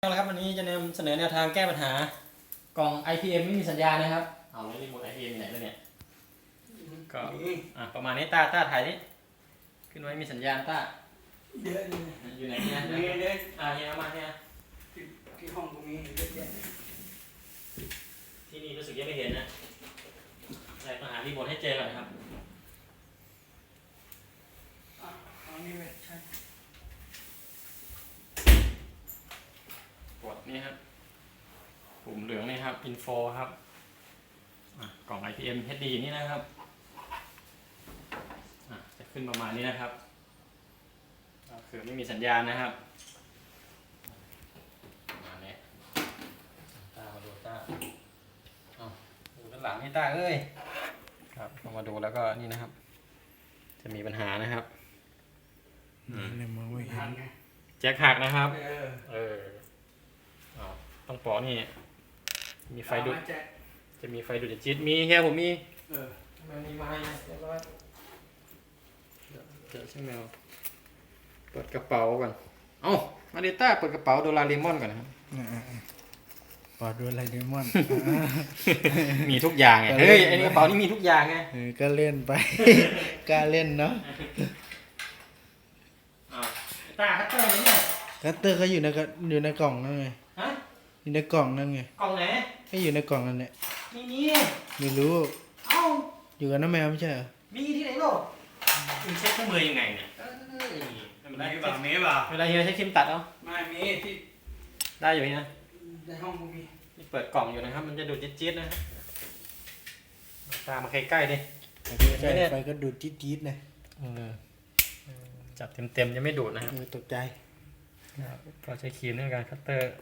เอาละครับวันนี้จะนำเสนอแนวทางแก้ปัญหากล่อง IPM ไม่มีสัญญาณนะครับ เอาแล้วรีโมท IPM อยู่ไหนแล้วเนี่ย ก็นี่อะประมาณนี้ต้าต้าถ่ายนี่ขึ้นไว้มีสัญญาณต้าเยอะเลยอยู่ไหนเนี่ยนี่เลยอะเฮียเอามาเฮียที่ที่ห้องตรงนี้เยอะแยะที่นี่รู้สึกยังไม่เห็นนะใส่มาหารีโมทให้เจอก่อนนะครับอะเอานี่ไปใช่ กด นี่ครับปุ่มเหลืองนี่ครับ info ครับอะกล่อง IPM HD นี่นะครับอะจะขึ้นประมาณนี้นะครับก็คือไม่มีสัญญาณนะครับประมาณนี้ตามาดูตาเอาดูด้านหลังนี่ตาเอ้ยครับเข้ามาดูแล้วก็นี่นะครับ จะมีปัญหานะครับเนี่ยมองไม่เห็ทันนไงแจ็คหักนะครับ เออ เออเอาต้องปอ นี่ มีไฟดูดเอามาแจกจะมีไฟดูดจิตมีแค่ผมมีเออแมวมีไม้เรียบร้อยเจอใช่แมวเปิดกระเป๋าก่อน เอ้ามาดิต้าเปิดกระเป๋าโดราเรมอนก่อนนะครับอ่าๆปอดด้วยไรเดมอน มีทุกอย่างไงก็เล่นเฮ้ยไอ้นี่กระเป๋านี่มีทุกอย่างไง เออก็เล่นไป กล้าเล่นเนาะอ้าวต้าคัตเตอร์ไหนเนี่ยคัตเตอร์เขาอยู่ในกระอยู่ในกล่องนั่นไงฮะ อยู่ในกล่องนั่นไงกล่องไหนไม่อยู่ในกล่องนั่นแหละนี่นี่ไม่รู้ เอ้าอยู่กับน้าแมวไม่ใช่เหรอมีที่ไหนโลกคุณเช็คเครื่องมือยังไงเนี่ยเอ้ยไม่เป็นไรมีเปล่ามีเปล่าเวลาเฮียใช้ครีมตัดเอาไม่มีที่ได้อยู่นะในห้องกูมีนี่เปิดกล่องอยู่นะครับ มันจะดูดจี๊ดๆนะครับตามมาใใกล้ๆดิ ใช่ไม่เนี่ยไฟก็ดูดจี๊ดๆนะจับเต็มๆจะไม่ดูดนะครับ เออตกใจ ก็ใช้ครีมในการคัตเตอร์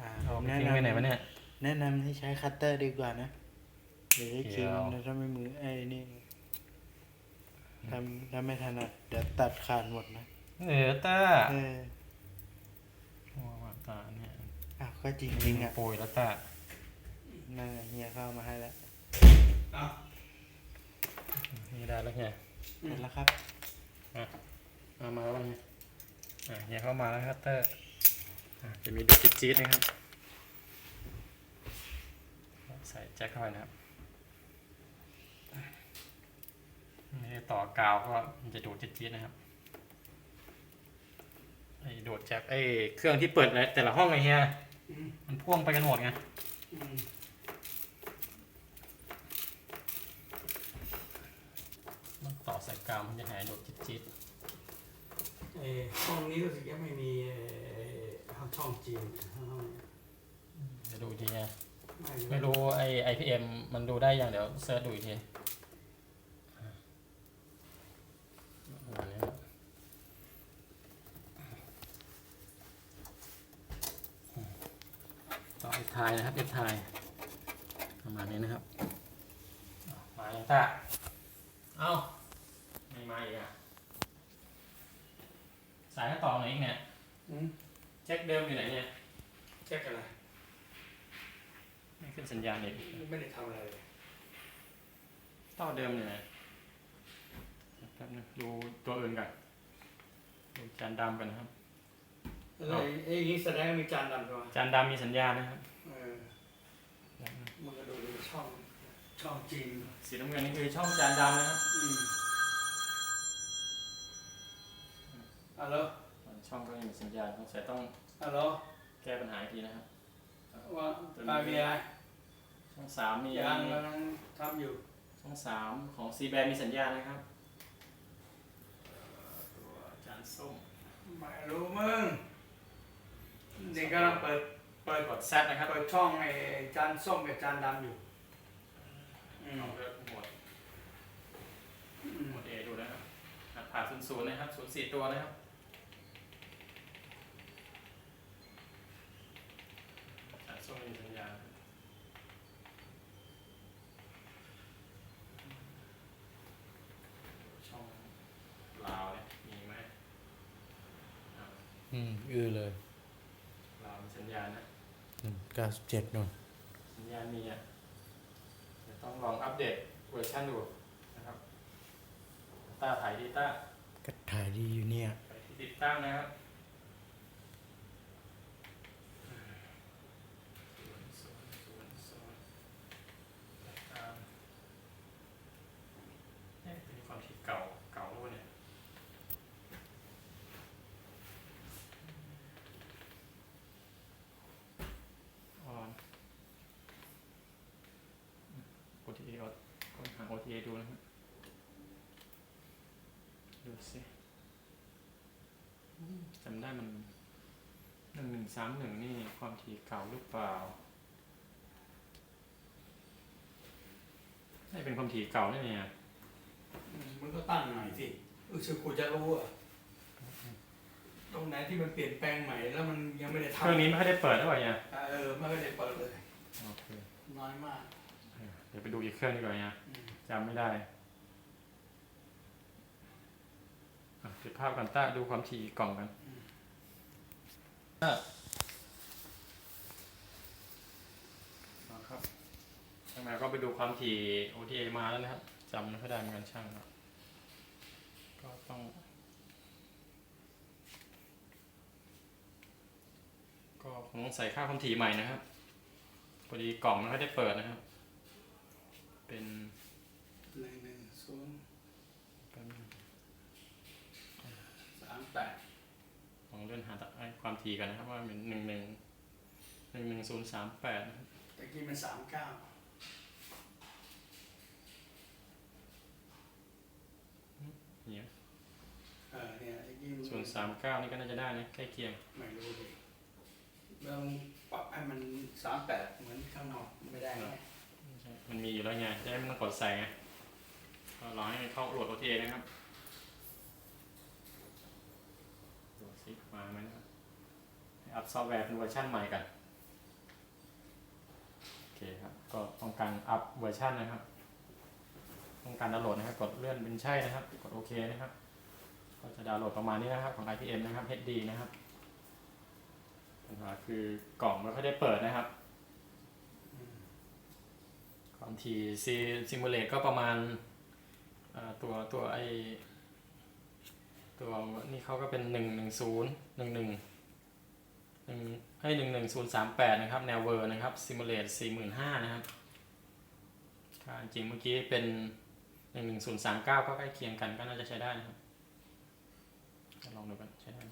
อ่าเอาไปแนะทิ้งไว้ไหนวะนำเนี่ย แนะนำให้ใช้คัตเตอร์ดีกว่านะหรือใช้ครีมเดี๋ยวนะถ้าไม่มือไอ้นี่ทำถ้าไม่ถนัดเดี๋ยวตัดขาดหมดนะเออตาเออว่าตาเนี่ยอ้าวก็จริงๆอะปุยแล้วตานั่นไงเฮียเข้ามาให้แล้วเอ้านี่ได้แล้วไง เสร็จแล้วครับ เอามาแล้วไงอะเนี่ยเข้ามาแล้วคัตเตอร์อะ จะมีดูดจี๊ดๆนะครับ ใส่แจ็คเข้าไปนะครับนี่ต่อกาวก็มันจะดูดจี๊ดๆนะครับไอ้ดูดจากไอ้เครื่องที่เปิดแต่ละห้องไงเฮียมันพ่วงไปกันหมดไงมันต่อสายกาวมันจะหายโดดจิ๊ดเออห้องนี้รู้สึกยังไม่มี เอ่อช่องจีนห้องนี้ๆจะดูอีกทีไงไม่ไม่รู้ไอ้ IPM มันดูได้ยังเดี๋ยวเซิร์ชดูอีกทีอะประมาณนี้ครับต่อเอฟทายนะครับเอฟทายประมาณนี้นะครับอะมาอย่างตาเอ้าไม่มาอีกอะสายก็ต่อไหนอีกเนี่ย อืม แจ็คเดิมอยู่ไหนเนี่ยเช็คอะไรไม่ขึ้นสัญญาณอีกไม่ได้ทำอะไรเลยต่อเดิมอยู่ไหนแป๊บนึงดูตัวอื่นก่อนดูจานดำกันนะครับอะไรไอ้นี่แสดงว่ามีจานดำใช่ไหมจานดำมีสัญญาณนะครับเออมันก็ดูดูช่องช่องจีนสีน้ำเงินนี่คือช่องจานดำนะครับอืมฮัลโหลช่องก็ยังมีสัญญาณสงสัยต้อง ฮัลโหลแก้ปัญหาอีกทีนะครับว่าตามีอะไรช่องสามมียังกำลังทำอยู่ช่องสามของซีแบนมีสัญญาณนะครับตัวจานส้มไม่รู้มึงนี่กำลังเปิดเปิดกดแซดนะครับเปิดช่องไอ้จานส้มกับจานดำอยู่อืมเอาเลือกหมวดอืมหมวดเอดูนะครับอะผ่าศูนย์ศูนย์นะครับศูนย์สี่ตัวนะครับจานส้มมีสัญญาณ ช่องลาวเนี่ยมีไหม อืมอือเลยลาสัญญาณนะเก้าสิบเจ็ดนู่นสัญญาณมีอะเดี๋ยวต้องลองอัปเดตเวอร์ชันดูนะครับต้าถ่ายดีต้าก็ถ่ายดีอยู่เนี่ย ไปที่ติดตั้งนะครับ ดูนะครับดูสิอืมจำได้มันหนึ่งหนึ่งสามหนึ่งนี่ความถี่เก่าหรือเปล่าไม่เป็นความถี่เก่าแน่เนี่ยมันก็ตั้งใหม่สิเออชื่อกูจะรู้อะตรงไหนที่มันเปลี่ยนแปลงใหม่แล้วมันยังไม่ได้เคทำรื่องนี้ไม่ค่อยได้เปิดหรือเปล่าเนี่ยเออไม่ได้เปิดเลยโอเคน้อยมาก เดี๋ยวไปดูอีกเครื่องดีกว่าเนี่ยอืม จำไม่ได้อะปิดภาพกันต้าดูความถี่กล่องกันเอาครับช่างแมวก็ไปดูความถี่ OTA มาแล้วนะครับจำไม่ค่อยได้เหมือนกันช่างครับก็ต้อง ก็คงต้องใส่ค่าความถี่ใหม่นะครับพอดีกล่องมันไม่ได้เปิดนะครับ เป็น หนึ่งหนึ่งศูนย์ เป็น สามแปด ลอง เลื่อนหาไอ้ความถี่กันนะครับว่าเป็นหนึ่งหนึ่งหนึ่งหนึ่งศูนย์สามแปดนะครับตะกี้มันสามเก้าเนี่ยเออเนี่ยตะกี้มันศูนย์สามเก้านี่ก็น่าจะได้นะใกล้เคียงไม่รู้ดิเราปรับให้มันสามแปดเหมือนข้างนอกไม่ได้ไงไม่ใช่มันมีอยู่แล้วไงจะได้ไม่ต้องกดใส่ไงก็รอให้เข้าโหลด OTA นะครับดู มาไหมนะครับอัพซอฟต์แวร์เป็นเวอร์ชันใหม่กันโอเคครับก็ต้องการอัพเวอร์ชันนะครับต้องการดาวน์โหลดนะครับกดเลื่อนเป็นใช่นะครับ กดโอเคนะครับ ก็จะดาวน์โหลดประมาณนี้นะครับของ IPM นะครับ HD นะครับปัญหาคือกล่องไม่ค่อยได้เปิดนะครับอืมความถี่ซีซิมูเลตก็ประมาณตัวตัวไอ ตัวนี่เขาก็เป็นหนึ่งหนึ่งศูนย์หนึ่งหนึ่งหนึ่งให้หนึ่งหนึ่งศูนย์สามแปดนะครับ แนวเวอร์นะครับซิมูเลตสี่หมื่นห้านะครับค่าจริงเมื่อกี้เป็นหนึ่งหนึ่งศูนย์สามเก้าก็ใกล้เคียงกันก็น่าจะใช้ได้นะครับลองดูกันใช้ได้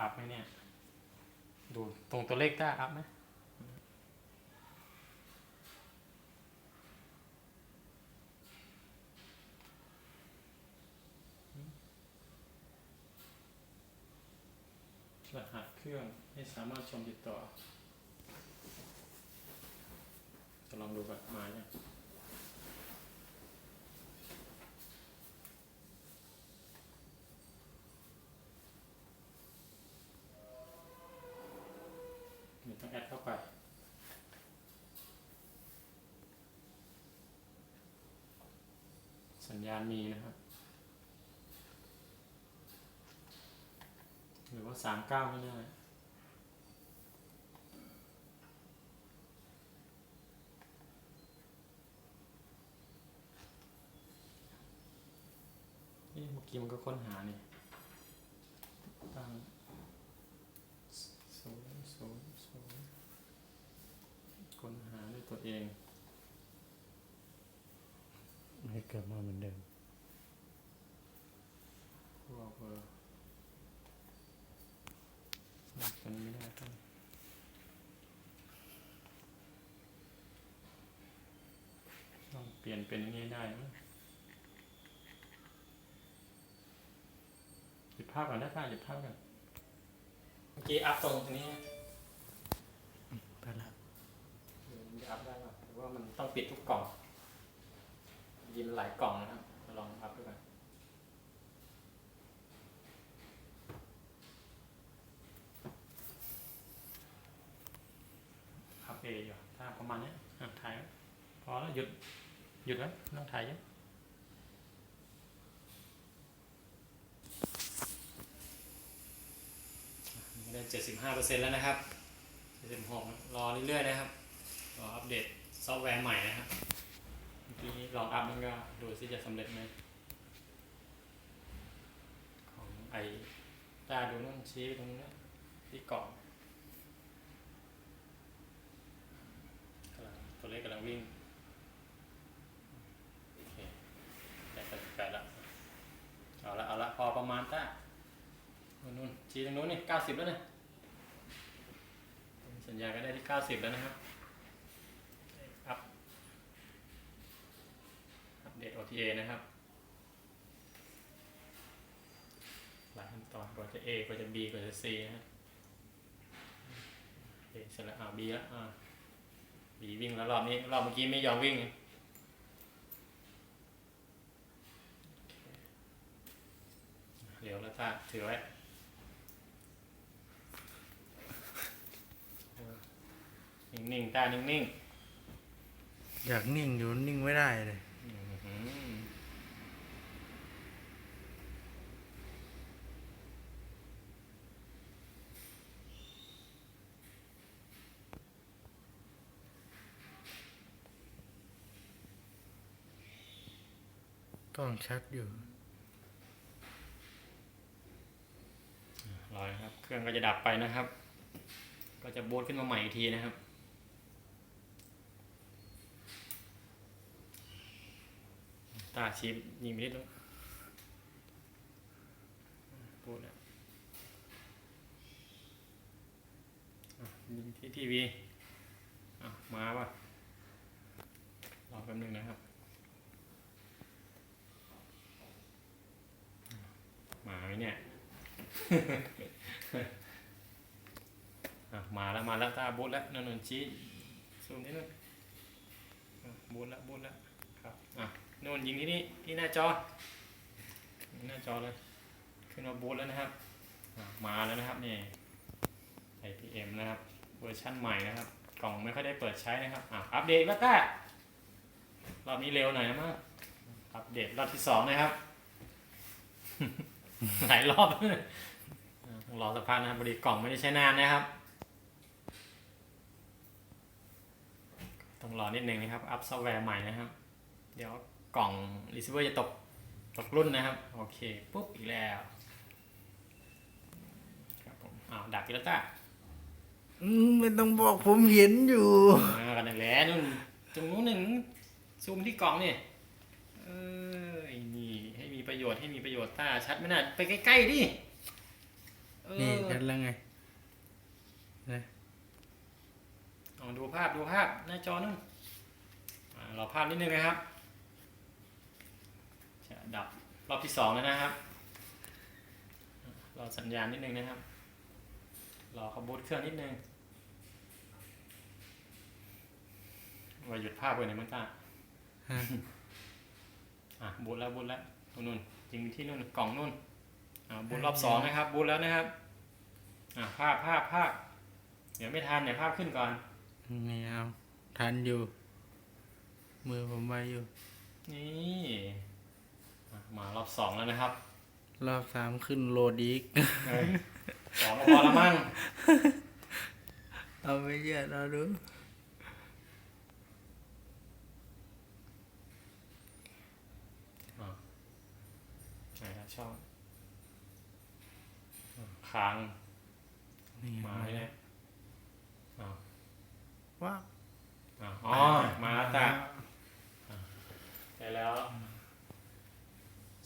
อัพไหมเนี่ย ดูตรงตัวเลขได้อัพไหม รหัสเครื่องให้สามารถชมติดต่อ จะลองดูก่อนมาเนี่ยนี่ต้องแอดเข้าไปสัญญาณมีนะครับ หรือว่า สามเก้าไม่ได้เอ๊ะเมื่อกี้มันก็ค้นหาเนี่ยตั้งศูนย์ศูนย์ศูนย์ค้นหาด้วยตัวเอง ให้กลับมาเหมือนเดิมพวกเบอร์ ตัวนี้ไม่ได้ต้องต้องเปลี่ยนเป็นอย่างนี้ให้ได้มั้งหยิบภาพก่อนได้ป่ะหยิบภาพก่อนเมื่อกี้อัพตรงตรงนี้ไปละเดี๋ยวมันจะอัพได้ป่ะหรือว่ามันต้องปิดทุกกล่องยิมหลายกล่องนะครับลองอัพดูกัน อัพเอยู่ถ้าประมาณนี้ถ่ายพอแล้วหยุดหยุดไว้ไม่ต้องถ่ายเยอะได้เจ็ดสิบห้าเปอร์เซ็นต์แล้วนะครับเจ็ดสิบหกรอเรื่อยๆนะครับรออัปเดตซอฟต์แวร์ใหม่นะครับเมื่อกี้ลองอัพมันก็ดูซิจะสำเร็จไหมของไอตาดูนู่นชี้ไปตรงนู้ที่กล่องกำลังตั วิ่งโอเคได้แปดสิบแล้วเอาละเอาละพอประมาณต้านู่นนู่นชี้ตรงนู้นนี่เก้าสิบแล้วเนี่ยสัญญาก็ได้ที่เก้าสิบแล้วนะครับอัพเดต OTA นะครับหลายขั้นตอนกว่าจะ A กว่าจะ B กว่าจะ C นะฮะเสร็จแล้วอ่า B แล้วอ่า B วิ่งแล้วรอบนี้รอบเมื่อกี้ไม่ยอมวิ่งเคเดี๋ยวแล้วถ้าถือไว้นิ่งๆตานิ่งๆ อยากนิ่งอยู่นิ่งไม่ได้เลย อื้อหือ กล้องชัดอยู่รอนะครับ เครื่องก็จะดับไปนะครับ ก็จะบูตขึ้นมาใหม่อีกทีนะครับตาชีพยิงไปนิดนึงบูตแล้วอะยิงที่ทีวีอะมาป่ะรอแป๊บนึงนะครับ มาไหมเนี่ยอะมาแล้วมาแล้วตาบูทแล้วนนนชี้ซูมนิดนึงอะบูทแล้วบูทแล้วครับอะนนยิงที่นี่ที่หน้าจอหน้าจอเลยขึ้นมาบูทแล้วนะครับอะมาแล้วนะครับนี่ IPM นะครับเวอร์ชั่นใหม่นะครับกล่องไม่ค่อยได้เปิดใช้นะครับอะอัปเดตแล้วต้ารอบนี้เร็วหน่อยนะมั้งอัปเดตรอบที่สองนะครับ หลายรอบต้องรอสักพักนะครับพอดีกล่องไม่ได้ใช้นานนะครับ ต้องรอนิดนึงนะครับ อัพซอฟต์แวร์ใหม่นะครับ เดี๋ยวกล่องรีเซิเวอร์จะตกตกรุ่นนะครับ โอเค ปุ๊บ อีกแล้ว ครับผมอ้าวดักอีกแล้วจ้าอืมไม่ต้องบอกผมเห็นอยู่อ่ากันนั่นแหละนู่นตรงนู้นหนึ่งซูมที่กล่องนี่เออไอ้นี่ให้มี ประโยชน์ให้มีประโยชน์ตาชัดไหมน่ะไปใกล้ๆดิเออนี่ชัดแล้วไงลองดูภาพดูภาพหน้าจอนู่นอ่ารอภาพนิดนึงนะครับจะดับรอบที่สองแล้วนะครับรอสัญญาณนิดนึงนะครับรอเขาบูตเครื่องนิดนึงว่าหยุดภาพไว้ไหนอยมั้งตาฮะ อะบูตแล้วบูตแล้วตรง นู้นยิงที่นู่นกล่องนู่นอ่าบูตรอบสองนะครับบูตแล้วนะครับอ่าภาพภาพภาพเดี๋ยวไม่ทันเดี๋ยวภาพขึ้นก่อนนี่เอาทันอยู่ มือผมไวอยู่ นี่อะมารอบสองแล้วนะครับ รอบสามขึ้นโหลดอีกเฮ้ยสองก็พอละมั้งเอาไม่เชื่อเราดู อะไหนครับ ช่องอะค้างนี่มาไหมเนี่ยอะว้าวอะอ๋อ มาแล้วจ้ะได้แล้ว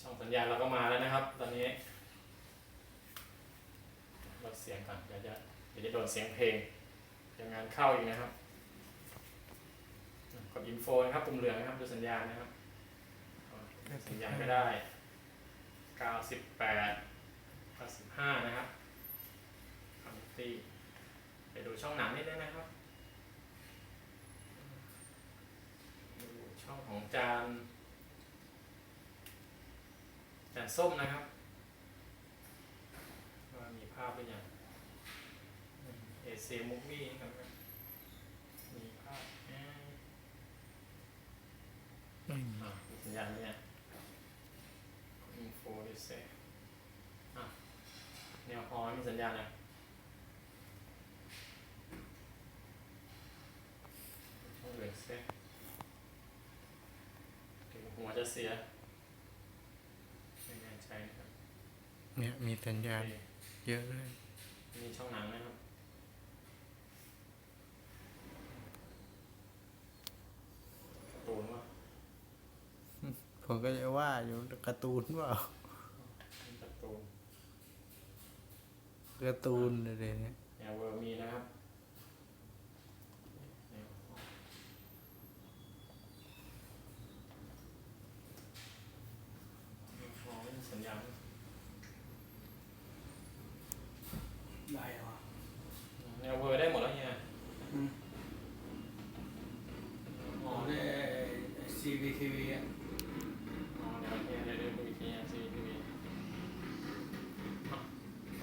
ช่องสัญญาณเราก็มาแล้วนะครับ ตอนนี้ลดเสียงก่อนเดี๋ยวจะเดี๋ยวจะโดนเสียงเพลงเดี๋ยวงานเข้าอีกนะครับ กดอินโฟนะครับปุ่มเหลืองนะครับดูสัญญาณนะครับ สัญญาณก็ได้ 98 95นะครับคอมตีไปดูช่องหนังนิดนึงนะครับ ดูช่องของจาน จานส้มนะครับ ว่ามีภาพหรือยังเอเซียมุกมี่ครับ มีภาพไหม ไม่มี อะมีสัญญาณเนี่ยอิ นโฟดิเซอะแนวฮอมีสัญญาณนะช่องเหลืองเซถึงหัวจะเสียไม่แน่ใจนะครับเนี่ยมีสัญญาณโอเคเยอะเลยมีช่องหนังนะครับการ์ตูนว่าผมก็จะว่าอยู่การ์ตูนเปล่า กระตูนอะไรเนี่ยแนวเวอร์มีนะครับสัญญาณได้หรอแนวเวอร์ได้หมดแล้วเนี่ยอ๋อได้ CVTV อะอ๋อเดี๋วเนี่ยเดี๋ยวเดี๋ยวี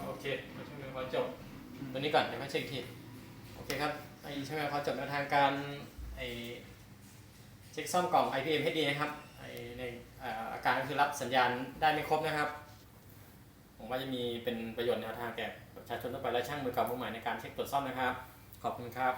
โอเค จบตัวนี้ก่อนเดี๋ยวค่อยเช็คทีโอเคครับไอช่างเป็นพอจบแนวทางการไอเช็คซ่อมกล่อง IPM HD นะครับไอในเอ่ออาการก็คือรับสัญญาณได้ไม่ครบนะครับ ผมว่าจะมีเป็นประโยชน์แนวทางแก่ประชาชนทั่วไปและช่างมือเก่ามือใหม่ในการเช็คตรวจซ่อมนะครับ ขอบคุณครับ